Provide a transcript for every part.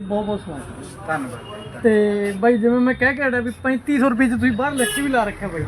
ਬਹੁਤ ਬਹੁਤ ਸਵਾਗਤ ਧੰਨਵਾਦ ਜੀ। ਤੇ ਬਾਈ ਜਿਵੇਂ ਮੈਂ ਕਹਿ ਕੇ ਹਟਿਆ ਵੀ 3500 ਰੁਪਏ ਚ ਤੁਸੀਂ ਬਾਹਰ ਲਿਖ ਕੇ ਵੀ ਲਾ ਰੱਖਿਆ ਬਾਈ।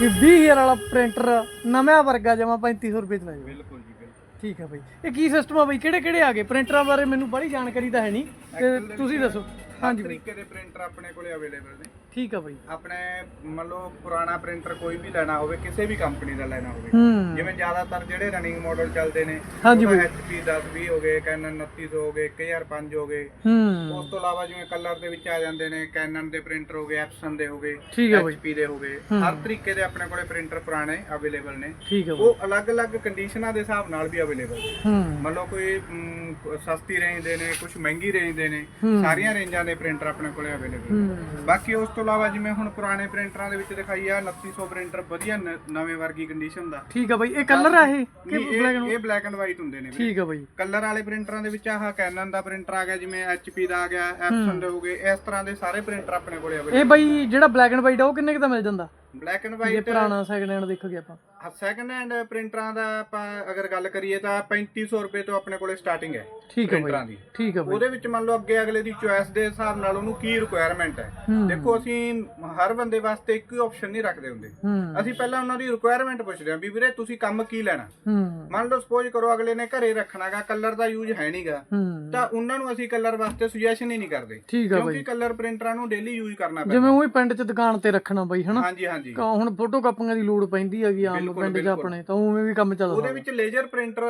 ਵੀ 20000 ਵਾਲਾ ਪ੍ਰਿੰਟਰ ਨਵਾਂ ਵਰਗਾ ਜਮਾ 3500 ਰੁਪਏ ਚ ਲੈ ਜਾਓ ਬਿਲਕੁਲ ਜੀ ਬਿਲਕੁਲ। ਠੀਕ ਹੈ ਬਾਈ। ਇਹ ਕੀ ਸਿਸਟਮ ਆ ਬਾਈ? ਕਿਹੜੇ ਕਿਹੜੇ ਆ ਗਏ? ਪ੍ਰਿੰਟਰਾਂ ਬਾਰੇ ਮੈਨੂੰ ਬੜੀ ਜਾਣਕਾਰੀ ਤਾਂ ਹੈ ਨਹੀਂ। ਤੇ ਤੁਸੀਂ ਦੱਸੋ। ਹਾਂਜੀ ਬਾਈ। ਤਰੀਕੇ ਦੇ ਪ੍ਰਿੰਟਰ ਆਪਣੇ ਕੋਲੇ ਅਵੇਲੇਬਲ ਨੇ। ਠੀਕ ਆ ਬਾਈ। ਆਪਣੇ ਮੰਨ ਲਓ ਪੁਰਾਣਾ ਪ੍ਰਿੰਟਰ ਕੋਈ ਵੀ ਲੈਣਾ ਹੋਵੇ ਕਿਸੇ ਵੀ ਕੰਪਨੀ ਦਾ ਲੈਣਾ ਹੋਵੇ। ਹੂੰ। ਜਿਵੇਂ ਜ਼ਿਆਦਾਤਰ ਜਿਹੜੇ ਰਨਿੰਗ ਮਾਡਲ ਚੱਲਦੇ ਨੇ ਹਾਂਜੀ ਬਾਈ। HP 1020 ਹੋ ਗਏ Canon 2900 ਹੋ ਗਏ 1005 ਹੋ ਗਏ। ਹੂੰ। ਉਸ ਤੋਂ ਇਲਾਵਾ ਜਿਵੇਂ ਕਲਰ ਦੇ ਵਿੱਚ ਆ ਜਾਂਦੇ ਨੇ Canon ਦੇ ਪ੍ਰਿੰਟਰ ਹੋ ਗਏ Epson ਦੇ ਹੋ ਗਏ ਠੀਕ ਹੈ ਬਾਈ। HP ਦੇ ਹੋ ਗਏ। ਹੂੰ। ਹਰ ਤਰੀਕੇ ਦੇ ਆਪਣੇ ਕੋਲੇ ਪ੍ਰਿੰਟਰ ਪੁਰਾਣੇ ਅਵੇਲੇਬਲ ਨੇ। ਠੀਕ ਆ ਬਾਈ। ਉਹ ਅਲੱਗ-ਅਲੱਗ ਕੰਡੀਸ਼ਨਾਂ ਦੇ ਹਿਸਾਬ ਨਾਲ ਵੀ ਅਵੇਲੇਬਲ ਨੇ। ਹੂੰ। ਮੰਨ ਲਓ ਕੋਈ ਮ, ਸਸਤੀ ਰੇਂਜ ਦੇ ਨੇ ਕੁਝ ਮਹਿੰਗੀ ਰੇਂਜ ਦੇ ਨੇ ਹੂੰ। ਸਾਰੀਆਂ ਰੇਂਜਾਂ ਦੇ ਪ੍ਰਿੰਟਰ ਆਪਣੇ ਕੋਲੇ ਅਵੇਲੇਬਲ ਨੇ। ਹੂੰ। ਬਾਕੀ ਉਸ ਤੋਂ ਇਲਾਵਾ ਜਿਵੇਂ ਹੁਣ ਪੁਰਾਣੇ ਪ੍ਰਿੰਟਰਾਂ ਦੇ ਵਿੱਚ ਦਿਖਾਈ ਆ 2900 ਪ੍ਰਿੰਟਰ ਵਧੀਆ ਨ- ਨਵੇਂ ਵਰਗੀ ਕੰਡੀਸ਼ਨ ਦਾ। ਠੀਕ ਆ ਬਾਈ ਇਹ ਕਲਰ ਆ ਇਹ? ਕਿ ਨਹੀਂ, black ਇਹ ਇਹ ਬਲੈਕ ਐਂਡ ਵਾਈਟ ਹੁੰਦੇ ਨੇ ਠੀਕ ਆ ਬਾਈ। ਕਲਰ ਵਾਲੇ ਪ੍ਰਿੰਟਰਾਂ ਦੇ ਵਿੱਚ ਆਹ ਕੈਨਨ ਦਾ ਪ੍ਰਿੰਟਰ ਆ ਗਿਆ ਜਿਵੇਂ HP ਦਾ ਆ ਗਿਆ Epson ਦੇ ਹੋ ਗਏ ਇਸ ਤਰ੍ਹਾਂ ਦੇ ਸਾਰੇ ਪ੍ਰਿੰਟਰ ਆਪਣੇ ਕੋਲੇ ਇਹ ਅਵੇਲੇਬਲ ਬਾਈ ਜਿਹੜਾ ਬਲੈਕ ਐਂਡ ਵਾਈਟ ਆ ਉਹ ਕਿੰਨੇ ਕੁ ਦਾ ਮਿਲ ਜਾਂਦਾ? ਬਲੈਕ ਐਂਡ ਜੇ ਵਾਈਟ ਪੁਰਾਣਾ ਸੈਕਿੰਡ ਹੈਂਡ ਦੇਖੋਗੇ ਆਪਾਂ। ਸੈਕੰਡ ਹੈਂਡ ਪ੍ਰਿੰਟਰਾਂ ਦਾ ਆਪਾਂ ਅਗਰ ਗੱਲ ਕਰੀਏ ਤਾਂ 3500 ਰੁਪਏ ਤੋਂ ਆਪਣੇ ਕੋਲੇ ਸਟਾਰਟਿੰਗ ਹੈ ਠੀਕ ਆ ਪ੍ਰਿੰਟਰਾਂ ਬਾਈ ਦੀ। ਠੀਕ ਬਾਈ। ਉਹਦੇ ਵਿੱਚ ਮੰਨ ਲਓ ਅੱਗੇ ਅਗਲੇ ਦੀ ਚੁਆਇਸ ਦੇ ਹਿਸਾਬ ਨਾਲ ਉਹਨੂੰ ਕੀ ਰਿਕੁਆਇਰਮੈਂਟ ਹੈ। ਹੂੰ। ਦੇਖੋ ਅਸੀਂ ਹਰ ਬੰਦੇ ਵਾਸਤੇ ਇੱਕੋ ਹੀ ਆਪਸ਼ਨ ਨਹੀਂ ਰੱਖਦੇ ਹੁੰਦੇ। ਹੂੰ। ਅਸੀਂ ਪਹਿਲਾਂ ਉਹਨਾਂ ਦੀ ਰਿਕੁਆਇਰਮੈਂਟ ਪੁੱਛਦੇ ਹਾਂ ਵੀ ਵੀਰੇ ਤੁਸੀਂ ਕੰਮ ਕੀ ਲੈਣਾ? ਹੂੰ। ਮੰਨ ਲਓ ਸਪੋਜ਼ ਕਰੋ ਅਗਲੇ ਨੇ ਘਰੇ ਰੱਖਣਾਗਾ ਕਲਰ ਦਾ ਯੂਜ਼ ਹੈ ਨਹੀਂਗਾ ਹੂੰ। ਤਾਂ ਉਹਨਾਂ ਨੂੰ ਅਸੀਂ ਕਲਰ ਵਾਸਤੇ ਸੁਜੈਸ਼ਨ ਹੀ ਨਹੀਂ ਕਰਦੇ। ਠੀਕ ਕਿਉਂਕਿ ਕਲਰ ਪ੍ਰਿੰਟਰਾਂ ਨੂੰ ਡੇਲੀ ਯੂਜ਼ ਕਰਨਾ ਪੈਂਦਾ। ਜਿਵੇਂ ਉਹ ਹੀ ਪਿੰਡ 'ਚ ਦੁਕਾਨ ਤੇ ਰੱਖਣਾ ਬਾਈ ਹਨਾ? ਹਾਂਜੀ। ਹਾਂਜੀ ਕਾ- ਹੁਣ ਫੋਟੋ ਕਾਪੀਆਂ ਦੀ ਲੋੜ ਪੈਂਦੀ ਹੈਗੀ ਆਮ ਬਿਲਕੁਲ, ਪਿੰਡ 'ਚ ਬਿਲਕੁਲ। ਆਪਣੇ ਤਾਂ ਉਵੇਂ ਵੀ ਕੰਮ ਚੱਲਦਾ ਉਹਦੇ ਵਿੱਚ ਲੇਜ਼ਰ ਪ੍ਰਿੰਟਰ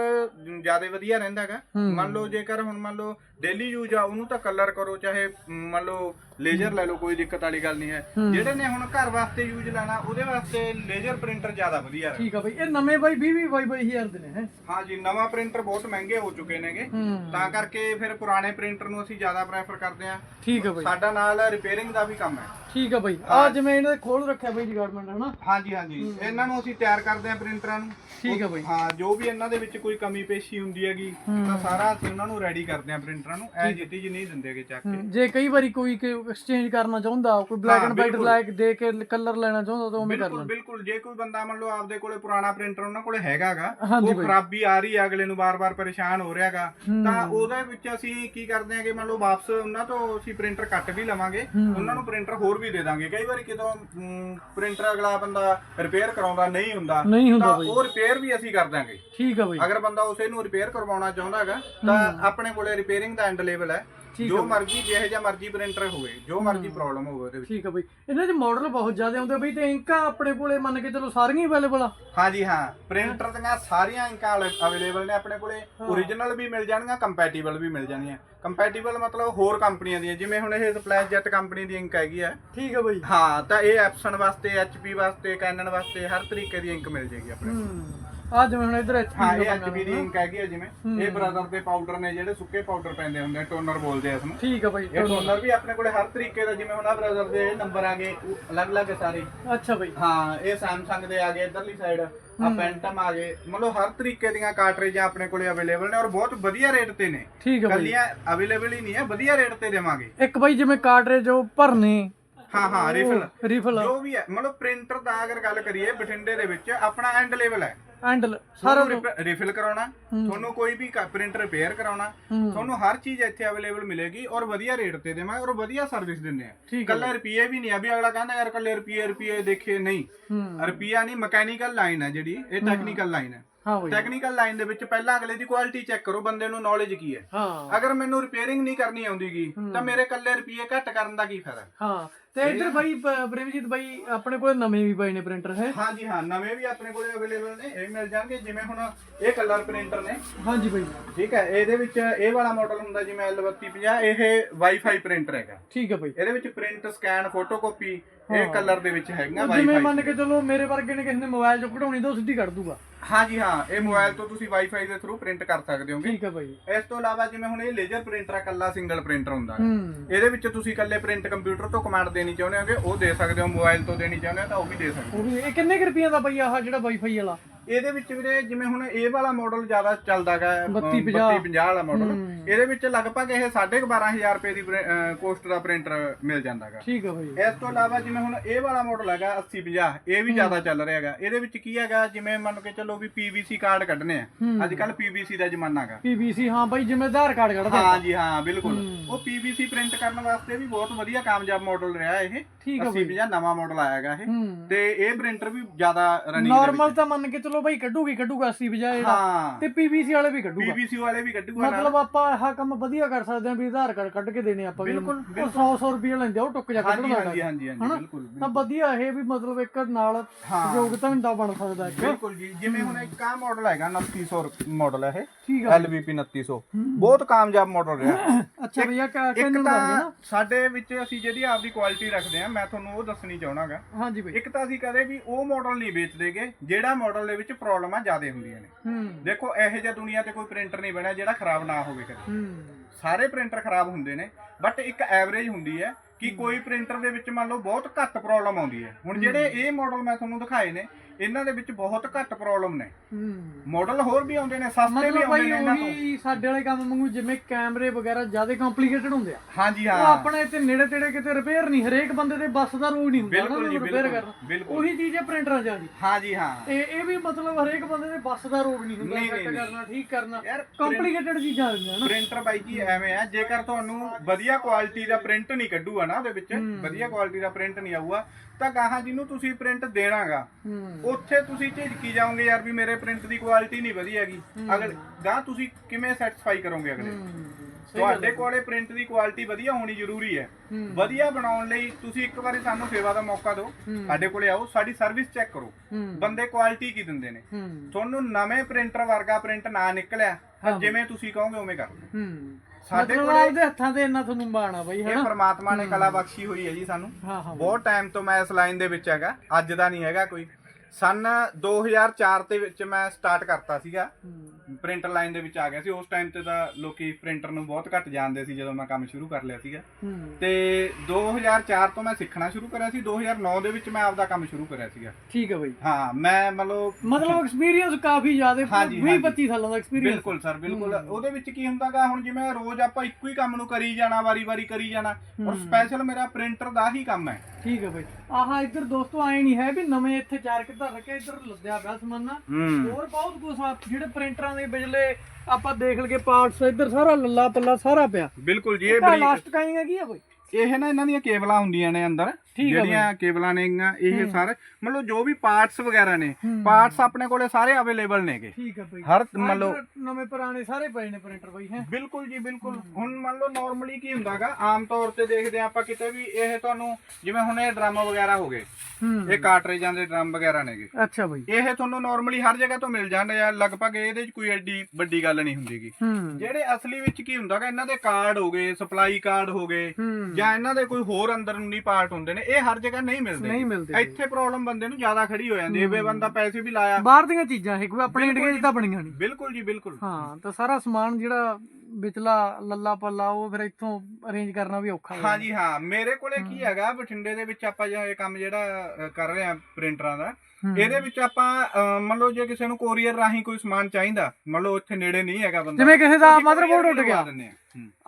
ਜ਼ਿਆਦਾ ਵਧੀਆ ਰਹਿੰਦਾ ਹੈਗਾ ਹੂੰ। ਮੰਨ ਲਓ ਜੇਕਰ ਹੁਣ ਮੰਨ ਲਓ ਡੇਲੀ ਯੂਜ਼ ਆ ਉਹਨੂੰ ਤਾਂ ਕਲਰ ਕਰੋ ਚਾਹੇ ਮੰਨ ਲਓ ਲੇਜ਼ਰ ਲੈ ਲਓ ਕੋਈ ਦਿੱਕਤ ਵਾਲੀ ਗੱਲ ਨਹੀਂ ਹੈ। ਜਿਹੜੇ ਨੇ ਹੁਣ ਘਰ ਵਾਸਤੇ ਯੂਜ਼ ਲੈਣਾ ਉਹਦੇ ਵਾਸਤੇ ਲੇਜ਼ਰ ਪ੍ਰਿੰਟਰ ਜ਼ਿਆਦਾ ਵਧੀਆ ਹੈ। ਠੀਕ ਆ ਬਾਈ ਇਹ ਨਵੇਂ ਬਾਈ 20 20 ਬਾਈ ਬਾਈ ਹਜ਼ਾਰ ਦੇ ਨੇ ਹੈ। ਹਾਂ ਜੀ ਨਵਾਂ ਪ੍ਰਿੰਟਰ ਬਹੁਤ ਮਹਿੰਗੇ ਹੋ ਚੁੱਕੇ ਨੇਗੇ। ਤਾਂ ਕਰਕੇ ਫਿਰ ਪੁਰਾਣੇ ਪ੍ਰਿੰਟਰ ਨੂੰ ਅਸੀਂ ਜ਼ਿਆਦਾ ਪ੍ਰੈਫਰ ਕਰਦੇ ਹਾਂ। ਠੀਕ ਆ ਬਾਈ। ਸਾਡਾ ਨਾਲ ਰਿਪੇਅਰਿੰਗ ਦਾ ਵੀ ਕੰਮ ਹੈ। ਠੀਕ ਆ ਬਾਈ। ਆ ਜਿਵੇਂ ਇਹਨਾਂ ਦੇ ਖੋਲ ਰੱਖਿਆ ਬਾਈ ਡਿਪਾਰਟਮੈਂਟ ਹਨਾ? ਹਾਂਜੀ ਹਾਂਜੀ ਇਹਨਾਂ ਨੂੰ ਅਸੀਂ ਤਿਆਰ ਕਰਦੇ ਹਾਂ ਪ੍ਰਿੰਟਰਾਂ ਨੂੰ। ਠੀਕ ਆ ਬਾਈ। ਹਾਂ ਜੋ ਵੀ ਇਹਨਾਂ ਦੇ ਵਿੱਚ ਕੋਈ ਕਮੀ ਪੇਸ਼ੀ ਹੁੰਦੀ ਹੈਗੀ। ਤਾਂ ਸਾਰਾ ਅਸੀਂ ਉਹਨਾਂ ਨੂੰ ਰੈਡੀ ਕਰਦੇ ਹਾਂ ਪ੍ਰਿੰਟਰਾਂ ਨੂੰ ਐ ਜਿੱਤੀ ਜੀ ਨਹੀਂ ਦਿੰਦੇਗੇ ਚੱਕ ਕੇ। ਜੇ ਕਈ ਵਾਰੀ ਕੋਈ ਐਕਸਚੇਂਜ ਕਰਨਾ ਚਾਹੁੰਦਾ ਕੋਈ ਬਲੈਕ ਹਾਂ, ਐਂਡ ਵਾਈਟ ਬਿਲਕੁਲ। ਦੇ ਕੇ ਕਲਰ ਲੈਣਾ ਚਾਹੁੰਦਾ ਤਾਂ ਉਵੇਂ ਕਰ ਬਿਲਕੁਲ ਲੈਣ ਬਿਲਕੁਲ। ਜੇ ਕੋਈ ਬੰਦਾ ਮੰਨ ਲਓ ਆਪਦੇ ਕੋਲੇ ਪੁਰਾਣਾ ਪ੍ਰਿੰਟਰ ਉਹਨਾਂ ਕੋਲੇ ਹੈਗਾਗਾ ਹਾਂਜੀ ਉਹ ਬਾਈ। ਖਰਾਬੀ ਆ ਰਹੀ ਹੈ ਅਗਲੇ ਨੂੰ ਬਾਰ-ਬਾਰ ਪਰੇਸ਼ਾਨ ਹੋ ਰਿਹਾਗਾ ਹੂੰ। ਤਾਂ ਉਹਦੇ ਵਿੱਚ ਅਸੀਂ ਕੀ ਕਰਦੇ ਹਾਂ ਕਿ ਮੰਨ ਲਓ ਵਾਪਸ ਉਹਨਾਂ ਤੋਂ ਅਸੀਂ ਪ੍ਰਿੰਟਰ ਕੱਟ ਵੀ ਲਵਾਂਗੇ ਹੂੰ। ਉਹਨਾਂ ਨੂੰ ਪ੍ਰਿੰਟਰ ਹੋਰ ਵੀ ਦੇ ਦਾਂਗੇ। ਕਈ ਵਾਰੀ ਕਿਤੋਂ ਪ੍ਰਿੰਟਰ ਅਗਲਾ ਬੰਦਾ ਰਿਪੇਅਰ ਕਰਾਉਂਦਾ ਨਹੀਂ ਹੁੰਦਾ ਨਹੀਂ ਹੁੰਦਾ ਤਾਂ ਬਾਈ। ਉਹ ਰਿਪੇਅਰ ਵੀ ਅਸੀਂ ਕਰ ਦਾਂਗੇ ਠੀਕ ਆ ਬਾਈ। ਅਗਰ ਬੰਦਾ ਉਸੇ ਨੂੰ ਰਿਪੇਅਰ ਕਰਵਾਉਣਾ ਚਾਹੁੰਦਾ ਹੈਗਾ ਤਾਂ ਆਪਣੇ ਕੋਲੇ ਰਿਪੇਅਰਿੰਗ ਦਾ ਐਂਡ ਲੇਵਲ ਹੈ। ਠੀਕ ਜੋ ਮਰਜ਼ੀ ਜਿਹੋ ਜਿਹਾ ਮਰਜ਼ੀ ਪ੍ਰਿੰਟਰ ਹੋਵੇ ਜੋ ਮਰਜ਼ੀ ਪ੍ਰੋਬਲਮ ਹੋਵੇ ਉਹਦੇ ਵਿੱਚ। ਠੀਕ ਆ ਬਾਈ। ਇਹਨਾਂ ਦੇ ਮਾਡਲ ਬਹੁਤ ਜ਼ਿਆਦਾ ਆਉਂਦੇ ਬਈ ਤੇ ਇੰਕਾਂ ਆਪਣੇ ਕੋਲੇ ਮੰਨ ਕੇ ਚਲੋ ਸਾਰੀਆਂ ਅਵੇਲੇਬਲ ਆ। ਹਾਂਜੀ ਹਾਂ। ਪ੍ਰਿੰਟਰ ਦੀਆਂ ਸਾਰੀਆਂ ਇੰਕਾਂ ਅਵੇਲੇਬਲ ਨੇ ਆਪਣੇ ਕੋਲੇ। ਓਰੀਜਨਲ ਵੀ ਮਿਲ ਜਾਣਗੀਆਂ ਕੰਪੈਟੀਬਲ ਵੀ ਮਿਲ ਜਾਣਗੀਆਂ। ਕੰਪੈਟੀਬਲ ਮਤਲਬ ਹੋਰ ਕੰਪਨੀਆਂ ਦੀਆਂ ਜਿਵੇਂ ਹੁਣ ਇਹ ਸਪਲੈਸ਼ ਜੈਟ ਕੰਪਨੀ ਦੀ ਇੰਕ ਹੈਗੀ ਆ। ਠੀਕ ਆ ਬਾਈ। ਹਾਂ ਤਾਂ ਇਹ ਐਪਸਨ ਵਾਸਤੇ HP ਵਾਸਤੇ ਕੈਨਨ ਵਾਸਤੇ ਹਰ ਤਰੀਕੇ ਦੀ ਇੰਕ ਮਿਲ ਜੇਗੀ ਆਪਣੇ ਕੋਲ। ਹੂੰ। ਆ ਜਿਵੇਂ ਹੁਣ ਇਧਰ ਹਾਂ ਇਹ ਐਚਪੀ ਦੀ ਇੰਕ ਹੈਗੀ ਆ ਜਿਵੇਂ। ਇਹ ਬ੍ਰਦਰ ਦੇ ਪਾਊਡਰ ਨੇ ਜਿਹੜੇ ਸੁੱਕੇ ਪਾਊਡਰ ਪੈਂਦੇ ਹੁੰਦੇ ਟੋਨਰ ਬੋਲਦੇ ਆ ਇਸ ਨੂੰ ਠੀਕ ਆ ਬਾਈ ਇਹ ਟੋਨਰ ਵੀ ਆਪਣੇ ਕੋਲੇ ਹਰ ਤਰੀਕੇ ਦਾ ਜਿਵੇਂ ਹੁਣ ਆ ਬ੍ਰਦਰ ਦੇ ਨੰਬਰ ਆ ਗਏ ਅਲੱਗ-ਅਲੱਗ ਸਾਰੇ। ਅੱਛਾ ਬਾਈ। ਹਾਂ ਇਹ ਸੈਮਸੰਗ ਦੇ ਆ ਗਏ ਇਧਰਲੀ ਸਾਈਡ ਆ ਪੈਂਟਮ ਆ ਗਏ। ਮਤਲਬ ਹਰ ਤਰੀਕੇ ਦੀਆਂ ਕਾਰਟ੍ਰਿਜਾਂ ਆਪਣੇ ਕੋਲੇ ਅਵੇਲੇਬਲ ਨੇ ਔਰ ਬਹੁਤ ਵਧੀਆ ਰੇਟ ਤੇ ਨੇ। ਠੀਕ ਆ ਬਾਈ। ਕੱਲੀਆਂ ਅਵੇਲੇਬਲ ਹੀ ਨਹੀਂ ਹੈ ਵਧੀਆ ਰੇਟ ਤੇ ਦੇਵਾਂਗੇ। ਇੱਕ ਬਾਈ ਜਿਵੇਂ ਕਾਰਟ੍ਰੇਜ ਉਹ ਭਰਨੇ। ਹਾਂ ਹਾਂ ਰਿਫਲ ਰੀਫਲ ਜੋ ਵੀ ਹੈ ਮਤਲਬ ਪ੍ਰਿੰਟਰ ਦਾ ਅਗਰ ਗੱਲ ਕਰੀਏ ਬਠਿੰਡੇ ਦੇ ਵਿੱਚ ਆਪਣਾ ਐਂਡ ਲੈਵਲ ਹੈ। ਹੈਂਡਲ ਸਾਰਾ ਰਿਫਿਲ ਕਰਾਉਣਾ ਤੁਹਾਨੂੰ ਕੋਈ ਵੀ ਪ੍ਰਿੰਟਰ ਰਿਪੇਅਰ ਕਰਾਉਣਾ। ਤੁਹਾਨੂੰ ਹਰ ਚੀਜ਼ ਇੱਥੇ ਅਵੇਲੇਬਲ ਮਿਲੇਗੀ ਔਰ ਵਧੀਆ ਰੇਟ ਤੇ ਦੇਵਾਂਗੇ ਔਰ ਵਧੀਆ ਸਰਵਿਸ ਦਿੰਦੇ ਆ ਠੀਕ ਕੱਲੇ ਰੁਪਏ ਵੀ ਨਹੀਂ ਆ ਵੀ ਅਗਲਾ ਕਹਿੰਦਾ ਯਾਰ ਕੱਲੇ ਰੁਪਏ ਰੁਪਏ ਦੇਖੇ ਨਹੀਂ। ਹੂੰ। ਰੁਪਿਆ ਨਹੀਂ ਮਕੈਨੀਕਲ ਲਾਈਨ ਹੈ ਜਿਹੜੀ ਇਹ ਟੈਕਨੀਕਲ ਲਾਈਨ ਹੈ। ਹਾਂ ਬਾਈ। ਟੈਕਨੀਕਲ ਲਾਈਨ ਦੇ ਵਿੱਚ ਪਹਿਲਾਂ ਅਗਲੇ ਦੀ ਕੁਆਲਿਟੀ ਚੈੱਕ ਕਰੋ ਬੰਦੇ ਨੂੰ ਨੌਲੇਜ ਕੀ ਹੈ। ਹਾਂ। ਅਗਰ ਮੈਨੂੰ ਰਿਪੇਅਰਿੰਗ ਨਹੀਂ ਕਰਨੀ ਆਉਂਦੀਗੀ ਤਾਂ ਮੇਰੇ ਕੱਲੇ ਰੁਪਏ ਘੱਟ ਕਰਨ ਦਾ ਕੀ ਫਾਇਦਾ? ਹਾਂ। ਤੇ ਇੱਧਰ ਬਾਈ ਪ੍ਰੇਮਜੀਤ ਬਾਈ ਆਪਣੇ ਕੋਲ ਨਵੇਂ ਵੀ ਪਏ ਨੇ ਪ੍ਰਿੰਟਰ ਹੈ? ਹਾਂਜੀ ਹਾਂ ਨਵੇਂ ਵੀ ਆਪਣੇ ਕੋਲੇ ਅਵੇਲੇਬਲ ਨੇ ਇਹ ਮਿਲ ਜਾਣਗੇ। ਜਿਵੇਂ ਹੁਣ ਇਹ ਕਲਰ ਪ੍ਰਿੰਟਰ ਨੇ। ਹਾਂਜੀ ਬਾਈ। ਠੀਕ ਹੈ ਇਹਦੇ ਵਿੱਚ ਇਹ ਵਾਲਾ ਮਾਡਲ ਹੁੰਦਾ ਜਿਵੇਂ L3250 ਇਹ ਵਾਈਫਾਈ ਪ੍ਰਿੰਟਰ ਹੈਗਾ। ਠੀਕ ਆ ਬਾਈ। ਇਹਦੇ ਵਿੱਚ ਪ੍ਰਿੰਟ ਸਕੈਨ ਫੋਟੋਕਾਪੀ ਇਹ ਕਲਰ ਦੇ ਵਿੱਚ ਹੈਗਾ ਜਿਵੇਂ ਵਾਈਫਾਈ ਮੰਨ ਕੇ ਚਲੋ ਮੇਰੇ ਵਰਗੇ ਨੇ ਕਿਸੇ ਨੇ ਮੋਬਾਈਲ ਚੋਂ ਕਢਾਉਣੀ ਤਾਂ ਉਹ ਸਿੱਧੀ ਕੱਢ ਦੂਗਾ। ਹਾਂਜੀ ਹਾਂ ਇਹ ਮੋਬਾਈਲ ਤੋਂ ਤੁਸੀਂ ਵਾਈਫਾਈ ਦੇ ਥਰੂ ਪ੍ਰਿੰਟ ਕਰ ਸਕਦੇ ਹੋਗੇ। ਠੀਕ ਆ ਬਾਈ। ਇਸ ਤੋਂ ਇਲਾਵਾ ਜਿਵੇਂ ਹੁਣ ਇਹ ਲੇਜ਼ਰ ਪ੍ਰਿੰਟਰ ਆ ਕੱਲਾ ਸਿੰਗਲ ਪ੍ਰਿੰਟਰ ਹੁੰਦਾ ਹੈ। ਹੂੰ। ਇਹਦੇ ਵਿੱਚ ਤੁਸੀਂ ਇਕੱਲੇ ਪ੍ਰਿੰਟ ਕੰਪਿਊਟਰ ਤੋਂ ਕਮਾਂਡ ਦੇਣੀ ਚਾਹੁੰਦੇ ਹੋਗੇ ਉਹ ਦੇ ਸਕਦੇ ਹੋ ਮੋਬਾਈਲ ਤੋਂ ਦੇਣੀ ਚਾਹੁੰਦੇ ਹੋ ਤਾਂ ਉਹ ਵੀ ਦੇ ਸਕਦੇ ਵੀ ਇਹ ਕਿੰਨੇ ਰੁਪਈਆਂ ਦਾ ਬਾਈ ਆਹ ਜਿਹੜਾ ਵਾਈਫਾਈ ਵਾਲਾ? ਹੋ ਇਹਦੇ ਵਿੱਚ ਵੀਰੇ ਜਿਵੇਂ ਹੁਣ ਇਹ ਵਾਲਾ ਮਾਡਲ ਜ਼ਿਆਦਾ ਚੱਲਦਾਗਾ 32 50 ਵਾਲਾ ਮਾਡਲ ਹੂੰ। ਇਹਦੇ ਵਿੱਚ ਲਗਭਗ ਇਹ 12500 ਰੁਪਏ ਦੀ ਕੋਸਟ ਦਾ ਪ੍ਰਿੰਟਰ ਮਿਲ ਜਾਂਦਾਗਾ ਠੀਕ ਆ ਬਾਈ। ਇਸ ਤੋਂ ਇਲਾਵਾ ਜਿਵੇਂ ਹੁਣ ਇਹ ਵਾਲਾ ਮਾਡਲ ਹੈਗਾ 80 50 ਇਹ ਵੀ ਜ਼ਿਆਦਾ ਚੱਲ ਰਿਹਾ ਹੈਗਾ ਇਹਦੇ ਵਿੱਚ ਕੀ ਹੈਗਾ ਜਿਵੇਂ ਮੰਨ ਕੇ ਚੱਲੋ ਵੀ PVC ਕਾਰਡ ਕੱਢਨੇ ਆ। ਹੂੰ। ਅੱਜ ਕੱਲ PVC ਦਾ ਜ਼ਮਾਨਾ ਹੈਗਾ ਪੀਬੀਸੀ ਹਾਂ ਬਾਈ ਜਿਵੇਂ ਆਧਾਰ ਕਾਰਡ ਕੱਢਦੇ ਹਾਂ ਜੀ ਹਾਂ ਬਿਲਕੁਲ। ਹੂੰ। ਉਹ PVC ਪ੍ਰਿੰਟ ਕਰਨ ਵਾਸਤੇ ਵੀ ਬਹੁਤ ਵਧੀਆ ਕਾਮਯਾਬ ਮਾਡਲ ਰਿਹਾ ਇਹ। ਠੀਕ ਆ 80 50 ਨਵਾਂ ਮਾਡਲ ਆਇਆ ਹੈਗਾ ਇਹ। ਹੂੰ। ਤੇ ਇਹ ਪ੍ਰਿੰਟਰ ਵੀ ਜ਼ਿਆਦਾ ਰਨਿੰਗ ਨਾਰਮਲ ਤਾਂ ਮੰਨ ਕੇ ਚਲੋ ਬਾਈ ਕੱਢੂਗੀ ਕੱਢੂਗਾ 80 50 ਜਿਹੜਾ ਹਾਂ। ਤੇ ਪੀਬੀਸੀ ਵਾਲੇ ਵੀ ਕੱਢੂਗਾ। PVC ਵਾਲੇ ਵੀ ਕੱਢੂਗਾ ਮਤਲਬ ਆਪਾਂ ਆਹ ਕੰਮ ਵਧੀਆ ਕਰ ਸਕਦੇ ਹਾਂ ਵੀ ਆਧਾਰ ਕਾਰਡ ਕੱਢ ਕੇ ਦੇਣੇ ਆਪਾਂ ਬਿਲਕੁਲ, 100 100 ਰੁਪਏ ਲੈਂਦੇ ਆ ਉਹ ਟੁੱਕ ਜਾ ਦਾ ਹਾਂਜੀ ਹਾਂਜੀ ਹਾਂਜੀ? ਬਿਲਕੁਲ ਤਾਂ ਵਧੀਆ ਇਹ ਵੀ ਮਤਲਬ ਇੱਕ ਨਾਲ ਹਾਂ। ਯੋਗਤਾ ਦਾ ਬਣ ਸਕਦਾ ਇੱਕ। ਬਿਲਕੁਲ ਜੀ ਜਿਵੇਂ ਹੁਣ ਇੱਕ ਆ ਮਾਡਲ ਹੈਗਾ 2900 ਮਾਡਲ ਹੈ ਇਹ। ਆ। LVP 2900 ਬਹੁਤ ਕਾਮਯਾਬ ਮਾਡਲ ਰਿਹਾ। ਅੱਛਾ ਭਈਆ ਕਾ ਕਿੰਨੂੰ ਤਾਂ ਨਾ? ਸਾਡੇ ਵਿੱਚ ਅਸੀਂ ਜਿਹੜੀ ਆਪਦੀ ਕੁਆਲਿਟੀ ਰੱਖਦੇ ਆ ਮੈਂ ਤੁਹਾਨੂੰ ਉਹ ਦੱਸਣੀ ਚਾਹਣਾਗਾ। ਹਾਂਜੀ ਬਈ। ਇੱਕ ਤਾਂ ਅਸੀਂ ਕਦੇ ਵੀ ਉਹ ਮਾਡਲ ਨਹੀਂ ਵੇਚਦੇਗੇ ਜਿਹੜਾ ਮਾਡਲ ਦੇ ਵਿੱਚ ਪ੍ਰੋਬਲਮਾਂ ਜ਼ਿਆਦਾ ਹੁੰਦੀਆਂ ਨੇ। ਹੂੰ। ਦੇਖੋ ਇਹੋ ਜਿਹਾ ਦੁਨੀਆ ਤੇ ਕੋਈ ਪ੍ਰਿੰਟਰ ਨਹੀਂ ਬਣਿਆ ਜਿਹੜਾ ਖਰਾਬ ਨਾ ਹੋਵੇ ਕਦੇ। ਹੂੰ। ਸਾਰੇ ਪ੍ਰਿੰਟਰ ਖਰਾਬ ਹੁੰਦੇ ਨੇ ਬਟ ਇੱਕ ਐਵਰੇਜ ਹੁੰਦੀ ਹੈ ਕਿ ਕੋਈ ਪ੍ਰਿੰਟਰ ਦੇ ਵਿੱਚ ਮੰਨ ਲਓ ਬਹੁਤ ਘੱਟ ਪ੍ਰੋਬਲਮ ਆਉਂਦੀ ਹੈ। ਹੁਣ ਜਿਹੜੇ ਇਹ ਮਾਡਲ ਮੈਂ ਤੁਹਾਨੂੰ ਦਿਖਾਏ ਨੇ ਇਹਨਾਂ ਦੇ ਵਿੱਚ ਬਹੁਤ ਘੱਟ ਪ੍ਰੋਬਲਮ ਨੇ। ਹੂੰ। ਮਾਡਲ ਹੋਰ ਵੀ ਆਉਂਦੇ ਨੇ ਸਸਤੇ ਵੀ ਮਤਲਬ ਆਉਂਦੇ ਨੇ ਇਹਨਾਂ ਤੋਂ। ਉਹੀ ਸਾਡੇ ਵਾਲੇ ਕੰਮ ਵਾਂਗੂ ਜਿਵੇਂ ਕੈਮਰੇ ਵਗੈਰਾ ਜ਼ਿਆਦਾ ਕੰਪਲਿਕੇਟਡ ਹੁੰਦੇ ਆ। ਹਾਂਜੀ ਉਹ ਹਾਂ ਆਪਣੇ ਇੱਥੇ ਨੇੜੇ ਤੇੜੇ ਕਿਤੇ ਰਿਪੇਅਰ ਨਹੀਂ ਹਰੇਕ ਬੰਦੇ ਦੇ ਬੱਸ ਦਾ ਰੋਗ ਨਹੀਂ ਹੁੰਦਾ ਬਿਲਕੁਲ ਜੀ ਰਿਪੇਅਰ ਬਿਲਕੁਲ ਕਰਨਾ। ਬਿਲਕੁਲ। ਉਹੀ ਚੀਜ਼ ਹੈ ਪ੍ਰਿੰਟਰਾਂ ਚ ਦੀ। ਹਾਂਜੀ ਹਾਂ। ਤੇ ਇਹ ਵੀ ਮਤਲਬ ਹਰੇਕ ਬੰਦੇ ਦੇ ਬੱਸ ਦਾ ਰੋਗ ਨਹੀਂ ਹੁੰਦਾ ਨਹੀਂ, ਨਹੀਂ। ਕਰਨਾ ਠੀਕ ਕਰਨਾ। ਯਾਰ ਕੰਪਲਿਕੇਟਡ ਚੀਜ਼ਾਂ ਹੁੰਦੀਆਂ ਨਾ। ਪ੍ਰਿੰਟਰ ਬਾਈ ਜੀ ਐਵੇਂ ਆ ਜੇਕਰ ਤੁਹਾਨੂੰ ਵਧੀਆ ਕੁਆਲਿਟੀ ਦਾ ਪ੍ਰਿੰਟ ਨਹੀਂ ਕੱਢੂਗਾ ਨਾ ਉਹਦੇ ਵਿੱਚ ਵਧੀਆ ਕੁਆਲਿਟੀ ਦਾ ਪ੍ਰਿੰਟ ਨਹੀਂ ਆਊਗਾ ਤਾਂ ਗਾਹਾਂ ਜਿਹਨੂੰ ਤੁਸੀਂ ਪ੍ਰਿੰਟ ਦੇਣਾਗਾ ਹੂੰ। ਉੱਥੇ ਤੁਸੀਂ ਝਿਜਕੀ ਜਾਓਗੇ ਯਾਰ ਵੀ ਮੇਰੇ ਪ੍ਰਿੰਟ ਦੀ ਕੁਆਲਿਟੀ ਨਹੀਂ ਵਧੀਆ ਹੈਗੀ। ਅਗਰ ਗਾਹ ਤੁਸੀਂ ਕਿਵੇਂ ਸੈਟੀਸਫਾਈ ਕਰੋਗੇ ਅਗਲੇ? ਤੁਹਾਡੇ ਕੋਲੇ ਪ੍ਰਿੰਟ ਦੀ ਕੁਆਲਿਟੀ ਵਧੀਆ ਹੋਣੀ ਜ਼ਰੂਰੀ ਹੈ। ਹੂੰ। ਵਧੀਆ ਬਣਾਉਣ ਲਈ ਤੁਸੀਂ ਇੱਕ ਵਾਰੀ ਸਾਨੂੰ ਸੇਵਾ ਦਾ ਮੌਕਾ ਦਿਓ। ਹੂੰ। ਸਾਡੇ ਕੋਲੇ ਆਓ ਸਾਡੀ ਸਰਵਿਸ ਚੈੱਕ ਕਰੋ। ਹੂੰ। ਬੰਦੇ ਕੁਆਲਿਟੀ ਕੀ ਦਿੰਦੇ ਨੇ? ਹੂੰ। ਤੁਹਾਨੂੰ ਨਵੇਂ ਪ੍ਰਿੰਟਰ ਵਰਗਾ ਪ੍ਰਿੰਟ ਨਾ ਨਿਕਲਿਆ ਤਾਂ ਜਿਵੇਂ ਤੁਸੀਂ ਕਹੋਗੇ ਉਵੇਂ ਕਰ। ਹੂੰ। ਸਾਡੇ ਕੋਲੇ ਆਪਦੇ ਹੱਥਾਂ ਤੇ ਇੰਨਾ ਤੁਹਾਨੂੰ ਬਾਣਾ ਬਾਈ ਇਹ ਹੈਨਾ? ਪ੍ਰਮਾਤਮਾ ਨੇ ਕਲਾ ਬਖਸ਼ੀ ਹੋਈ ਹੈ ਜੀ ਸਾਨੂੰ। ਹਾਂ ਹਾਂ। ਬਹੁਤ ਟਾਈਮ ਤੋਂ ਮੈਂ ਇਸ ਲਾਈਨ ਦੇ ਵਿੱਚ ਹੈਗਾ ਅੱਜ ਦਾ ਨਹੀਂ ਹੈਗਾ ਕੋਈ। ਸਨ 2004 ਦੇ ਵਿੱਚ ਮੈਂ ਸਟਾਰਟ ਕਰਤਾ ਸੀਗਾ। ਪ੍ਰਿੰਟਰ ਲਾਈਨ ਦੇ ਵਿੱਚ ਆ ਗਿਆ ਸੀ। ਉਸ ਟਾਈਮ ਤੇ ਤਾਂ ਲੋਕੀ ਪ੍ਰਿੰਟਰ ਨੂੰ ਬਹੁਤ ਘੱਟ ਜਾਣਦੇ ਸੀ ਜਦੋਂ ਮੈਂ ਕੰਮ ਸ਼ੁਰੂ ਕਰ ਲਿਆ ਸੀਗਾ। ਤੇ 2004 ਤੋਂ ਮੈਂ ਸਿੱਖਣਾ ਸ਼ੁਰੂ ਕਰਿਆ ਸੀ। 2009 ਦੇ ਵਿੱਚ ਮੈਂ ਆਪਦਾ ਕੰਮ ਸ਼ੁਰੂ ਕਰਿਆ ਸੀਗਾ। ਠੀਕ ਹੈ ਬਾਈ। ਹਾਂ ਮੈਂ ਮਤਲਬ ਮਤਲਬ ਐਕਸਪੀਰੀਅੰਸ ਕਾਫੀ ਜ਼ਿਆਦਾ ਹਾਂਜੀ, 20 ਹਾਂਜੀ। 25 ਸਾਲਾਂ ਦਾ ਐਕਸਪੀਰੀਅੰਸ ਬਿਲਕੁਲ ਸਰ ਬਿਲਕੁਲ। ਉਹਦੇ ਵਿੱਚ ਕੀ ਹੁੰਦਾਗਾ ਹੁਣ ਜਿਵੇਂ ਰੋਜ਼ ਆਪਾਂ ਇੱਕੋ ਹੀ ਕੰਮ ਨੂੰ ਕਰੀ ਜਾਣਾ ਵਾਰੀ-ਵਾਰੀ ਕਰੀ ਜਾਣਾ ਔਰ ਸਪੈਸ਼ਲ ਮੇਰਾ ਪ੍ਰਿੰਟਰ ਦਾ ਹੀ ਕੰਮ ਹੈ। ਠੀਕ ਹੈ ਬਾਈ। ਆਹ ਇੱਧਰ ਦੋਸਤੋ ਆਏ ਨਹੀਂ ਹੈ ਵੀ ਨਵੇਂ ਇੱਥੇ ਚਾਰ ਕਿੱਦਾਂ ਰੱਖਿਆ ਇੱਧਰ ਲੱਦਿਆ ਪਿਆ ਸਮਾਨਾ। ਹੋਰ ਬਹੁਤ ਕੁਝ ਆ ਜਿਹੜੇ ਪ੍ਰਿੰਟਰਾਂ ਦੇ ਬਿਜਲੇ ਆਪਾਂ ਦੇਖ ਲਗੇ ਪਾਰਟਸ ਇੱਧਰ ਸਾਰਾ ਲੱਲਾ ਪੱਲਾ ਸਾਰਾ ਪਿਆ। ਬਿਲਕੁਲ ਜੀ ਇਹ ਇਹ ਬਰੀਕ ਲਾਸਟ ਕਾਇੰਗ ਹੈਗੀ ਆ ਬਾਈ ਇਹ ਨਾ ਇਹਨਾਂ ਦੀਆਂ ਕੇਬਲਾਂ ਹੁੰਦੀਆਂ ਨੇ ਅੰਦਰ। ਜਿਹੜੀਆਂ ਕੇਬਲਾਂ ਨੇਗੀਆਂ ਇਹ ਸਾਰੇ ਮਤਲਬ ਜੋ ਵੀ ਪਾਰਟਸ ਵਗੈਰਾ ਨੇ ਪਾਰਟਸ ਆਪਣੇ ਕੋਲੇ ਸਾਰੇ ਅਵੇਲੇਬਲ ਨੇਗੇ। ਠੀਕ ਹੈ ਬਾਈ। ਹਰ ਮੰਨ ਲਓ ਨਵੇਂ ਪੁਰਾਣੇ ਸਾਰੇ ਪਏ ਨੇ ਪ੍ਰਿੰਟਰ ਬਾਈ ਹੈ। ਬਿਲਕੁਲ ਜੀ ਬਿਲਕੁਲ। ਹੁਣ ਮੰਨ ਲਓ ਨਾਰਮਲੀ ਕੀ ਹੁੰਦਾਗਾ ਆਮ ਤੌਰ ਤੇ ਦੇਖਦੇ ਆਪਾਂ ਕਿਤੇ ਵੀ ਇਹ ਤੁਹਾਨੂੰ ਜਿਵੇਂ ਹੁਣ ਇਹ ਡਰਮ ਵਗੈਰਾ ਹੋ ਗਏ ਇਹ ਕਾਰਟ੍ਰਿਜਾਂ ਦੇ ਡਰਮ ਵਗੈਰਾ ਨੇਗੇ। ਅੱਛਾ ਬਾਈ। ਇਹ ਤੁਹਾਨੂੰ ਨਾਰਮਲੀ ਹਰ ਜਗ੍ਹਾ ਤੋਂ ਮਿਲ ਜਾਂਦੇ ਆ ਲਗਭਗ ਇਹਦੇ 'ਚ ਕੋਈ ਐਡੀ ਵੱਡੀ ਗੱਲ ਨਹੀਂ ਹੁੰਦੀਗੀ। ਜਿਹੜੇ ਅਸਲੀ ਵਿੱਚ ਕੀ ਹੁੰਦਾਗਾ ਇਹਨਾਂ ਦੇ ਕਾਰਡ ਹੋ ਗਏ ਸਪਲਾਈ ਕਾਰਡ ਹੋ ਗਏ ਜਾਂ ਇਹਨਾਂ ਦੇ ਕੋਈ ਹੋਰ ਅੰਦਰੂਨੀ ਪਾਰਟ ਹੁੰਦੇ ਨੇ ਇਹ ਹਰ ਜਗ੍ਹਾ ਨਹੀਂ ਮਿਲਦੇ ਨਹੀਂ ਮਿਲਦੇ ਇੱਥੇ ਪ੍ਰੋਬਲਮ ਬੰਦੇ ਨੂੰ ਜ਼ਿਆਦਾ ਖੜੀ ਹੋ ਜਾਂਦੀ ਹੈ। ਵੇ ਬੰਦਾ ਪੈਸੇ ਵੀ ਲਾਇਆ। ਬਾਹਰ ਦੀਆਂ ਚੀਜ਼ਾਂ ਇਹ ਕੋਈ ਆਪਣੇ ਇੰਡੀਆ ਤਾਂ ਬਣੀਆਂ ਨਹੀਂ। ਬਿਲਕੁਲ ਜੀ ਬਿਲਕੁਲ। ਹਾਂ ਤਾਂ ਸਾਰਾ ਸਮਾਨ ਜਿਹੜਾ ਵਿਚਲਾ ਲੱਲਾ ਪੱਲਾ ਉਹ ਫਿਰ ਇੱਥੋਂ ਅਰੇਂਜ ਕਰਨਾ ਵੀ ਔਖਾ ਹੈ ਹਾਂਜੀ ਹਾਂ। ਮੇਰੇ ਕੋਲੇ ਕੀ ਹੈਗਾ ਬਠਿੰਡੇ ਦੇ ਵਿੱਚ ਆਪਾਂ ਜਿਹੜਾ ਇਹ ਕੰਮ ਜਿਹੜਾ ਕਰ ਰਹੇ ਆ ਪ੍ਰਿੰਟਰਾਂ ਦਾ ਇਹਦੇ ਵਿੱਚ ਆਪਾਂ ਮੰਨ ਲਓ ਜੇ ਕਿਸੇ ਨੂੰ ਕੋਰੀਅਰ ਰਾਹੀਂ ਕੋਈ ਸਮਾਨ ਚਾਹੀਦਾ ਮੰਨ ਲਓ ਇੱਥੇ ਨੇੜੇ ਨਹੀਂ ਹੈਗਾ ਬੰਦਾ ਜਿਵੇਂ ਕਿਸੇ ਦਾ ਮਦਰਬੋਰਡ ਉੱਡ ਗਿਆ।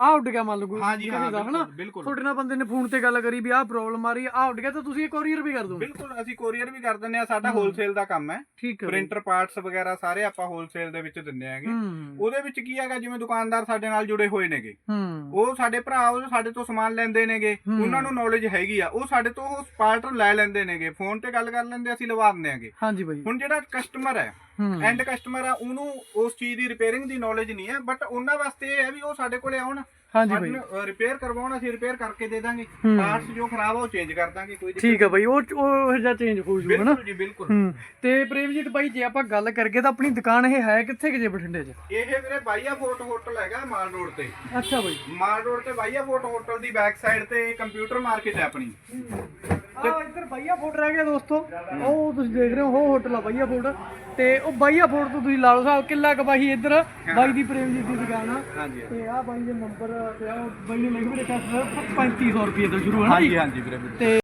ਆ। ਉੱਡ ਗਿਆ ਮੰਨ ਲਓ ਹਾਂਜੀ ਹਾਂ ਦਾ ਬਿਲਕੁਲ ਤੁਹਾਡੇ ਨਾਲ ਬੰਦੇ ਨੇ ਫੋਨ ਤੇ ਗੱਲ ਕਰੀ ਵੀ ਆਹ ਪ੍ਰੋਬਲਮ ਆ ਰਹੀ ਆ ਉੱਡ ਗਿਆ ਤਾਂ ਤੁਸੀਂ ਇਹ ਕੋਰੀਅਰ ਵੀ ਕਰ ਦੋਗੇ। ਬਿਲਕੁਲ ਅਸੀਂ ਕੋਰੀਅਰ ਵੀ ਕਰ ਦਿੰਦੇ ਆ ਸਾਡਾ ਹੋਲਸੇਲ ਦਾ ਕੰਮ ਹੈ। ਠੀਕ ਹੈ ਬਾਈ। ਪ੍ਰਿੰਟਰ ਪਾਰਟਸ ਵਗੈਰਾ ਸਾਰੇ ਆਪਾਂ ਹੋਲਸੇਲ ਦੇ ਵਿੱਚ ਦਿੰਦੇ ਆਂਗੇ ਉਹਦੇ ਵਿੱਚ ਕੀ ਹੈਗਾ ਜਿਵੇਂ ਦੁਕਾਨਦਾਰ ਸਾਡੇ ਨਾਲ ਜੁੜੇ ਹੋਏ ਨੇਗੇ। ਉਹ ਸਾਡੇ ਭਰਾ ਉਹ ਸਾਡੇ ਤੋਂ ਸਮਾਨ ਲੈਂਦੇ ਨੇਗੇ। ਉਹਨਾਂ ਨੂੰ ਨੌਲੇਜ ਹੈਗੀ ਆ। ਉਹ ਸਾਡੇ ਤੋਂ ਉਹ ਪਾਰਟ ਲੈ ਲੈਂਦੇ ਨੇਗੇ। ਫੋਨ ਤੇ ਗੱਲ ਕਰ ਲੈਂਦੇ ਅਸੀਂ ਲਵਾ ਦਿੰਦੇ ਆਂਗੇ। ਹਾਂਜੀ ਬਾਈ। ਹੁਣ ਜਿਹੜਾ ਕਸਟਮਰ ਹੈ ਐਂਡ ਕਸਟਮਰ ਆ ਉਹਨੂੰ ਉਸ ਚੀਜ਼ ਦੀ ਰਿਪੇਅਰਿੰਗ ਦੀ ਨੌਲੇਜ ਨਹੀਂ ਹੈ ਬਟ ਉਹਨਾਂ ਵਾਸਤੇ ਇਹ ਹੈ ਵੀ ਉਹ ਸਾਡੇ ਕੋਲੇ ਆਉਣ। ਹਾਂਜੀ ਬਾਈ। ਰਿਪੇਅਰ ਕਰਵਾਉਣ ਅਸੀਂ ਰਿਪੇਅਰ ਕਰਕੇ ਦੇ ਦਾਂਗੇ। ਪਾਰਟਸ ਜੋ ਖਰਾਬ ਆ ਉਹ ਚੇਂਜ ਕਰ ਦਾਂਗੇ ਕੋਈ ਠੀਕ ਹੈ ਬਾਈ ਉਹ ਉਹ ਜਿਹਾ ਚੇਂਜ ਹੋ ਜੂਗਾ ਨਾ ਬਿਲਕੁਲ ਜੀ ਬਿਲਕੁਲ। ਤੇ ਪ੍ਰੇਮਜੀਤ ਬਾਈ ਜੇ ਆਪਾਂ ਗੱਲ ਕਰਗੇ ਤਾਂ ਆਪਣੀ ਦੁਕਾਨ ਇਹ ਹੈ ਕਿੱਥੇ ਕਿ ਜੇ ਬਠਿੰਡੇ 'ਚ? ਇਹ ਵੀਰੇ ਬਾਈਆ ਫੋਰਟ ਹੋਟਲ ਹੈਗਾ ਮਾਲ ਰੋਡ ਤੇ। ਅੱਛਾ ਬਾਈ। ਮਾਲ ਰੋਡ ਤੇ ਬਾਈਆ ਫੋਰਟ ਹੋਟਲ ਦੀ ਬੈਕ ਸਾਈਡ ਤੇ ਕੰਪਿਊਟਰ ਮਾਰਕੀਟ ਹੈ ਆਪਣੀ। ਆ ਇੱਧਰ ਬਾਈਆ ਫੋਰਟ ਰਹਿ ਗਿਆ ਦੋਸਤੋ। ਉਹ ਤੁਸੀਂ ਦੇਖ ਰਹੇ ਹੋ ਉਹ ਹੋਟਲ ਆ ਬਾਈਆ ਫੋਰਟ ਤੇ ਉਹ ਬਾਈਆ ਫੋਰਟ ਤੋਂ ਤੁਸੀਂ ਲਾ ਲਓ ਸਾਹਿਬ ਕਿੱਲਾ ਕ ਬਾਈ ਇੱਧਰ ਬਾਈ ਦੀ ਪ੍ਰੇਮਜੀਤ ਦੀ ਦੁਕਾਨ ਆ। ਹਾਂਜੀ ਤੇ ਆ ਬਾਈ ਦੇ ਨੰਬਰ ਤੇ ਆ ਬਾਈ ਨੇ ਲਿਖ ਵੀ ਰੱਖਿਆ 3500 ਰੁਪਏ ਤੋਂ ਸ਼ੁਰੂ ਹੈ ਨਾ ਜੀ? ਹਾਂਜੀ ਵੀਰੇ ਤੇ